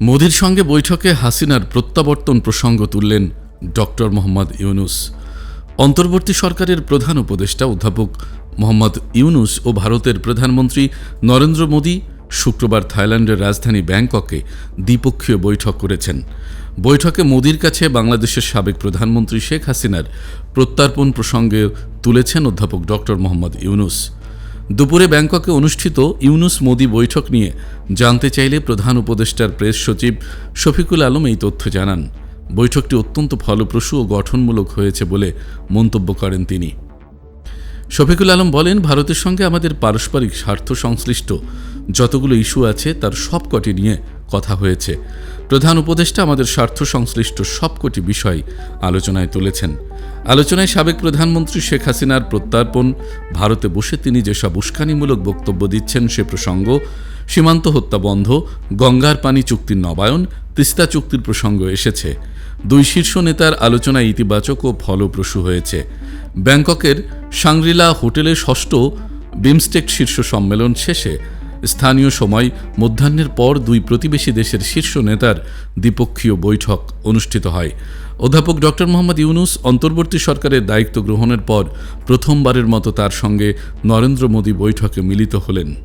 মোদির সঙ্গে বৈঠকে হাসিনার প্রত্যাবর্তন প্রসঙ্গ তুললেন ডক্টর মোহাম্মদ ইউনুস। অন্তর্বর্তী সরকারের প্রধান উপদেষ্টা অধ্যাপক মোহাম্মদ ইউনুস ও ভারতের প্রধানমন্ত্রী নরেন্দ্র মোদী শুক্রবার থাইল্যান্ডের রাজধানী ব্যাংককে দ্বিপক্ষীয় বৈঠক করেছেন। বৈঠকে মোদির কাছে বাংলাদেশের সাবেক প্রধানমন্ত্রী শেখ হাসিনার প্রত্যার্পণ প্রসঙ্গে তুলেছেন অধ্যাপক ডক্টর মোহাম্মদ ইউনুস। দুপুরে ব্যাংককে অনুষ্ঠিত ইউনুস মোদি বৈঠক নিয়ে জানতে চাইলে প্রধান উপদেষ্টার প্রেস সচিব শফিকুল আলম এই তথ্য জানান। বৈঠকটি অত্যন্ত ফলপ্রসূ ও গঠনমূলক হয়েছে বলে মন্তব্য করেন তিনি। শফিকুল আলম বলেন, ভারতের সঙ্গে আমাদের পারস্পরিক স্বার্থ সংশ্লিষ্ট। যতগুলো ইস্যু আছে, তার সবকটি নিয়ে কথা হয়েছে। প্রধান উপদেষ্টা আমাদের স্বার্থ সংশ্লিষ্ট সবকটি বিষয় আলোচনায় তুলেছেন। আলোচনায় সাবেক প্রধানমন্ত্রী শেখ হাসিনার প্রত্যার্পণ, ভারতে বসে তিনি যেসব উস্কানিমূলক বক্তব্য দিচ্ছেন সে প্রসঙ্গ, সীমান্ত হত্যা বন্ধ, গঙ্গার পানি চুক্তির নবায়ন, তিস্তা চুক্তির প্রসঙ্গ এসেছে। দুই শীর্ষ নেতার আলোচনায় ইতিবাচক ও ফলপ্রসূ হয়েছে। ব্যাংককের সাংরিলা হোটেলে ষষ্ঠ বিমস্টেক শীর্ষ সম্মেলন শেষে স্থানীয় সময় মধ্যাহ্নের পর দুই প্রতিবেশী দেশের শীর্ষ নেতার দ্বিপক্ষীয় বৈঠক অনুষ্ঠিত হয়। অধ্যাপক ডক্টর মোহাম্মদ ইউনুস অন্তর্বর্তী সরকারের দায়িত্ব গ্রহণের পর প্রথমবারের মতো তার সঙ্গে নরেন্দ্র মোদী বৈঠকে মিলিত হলেন।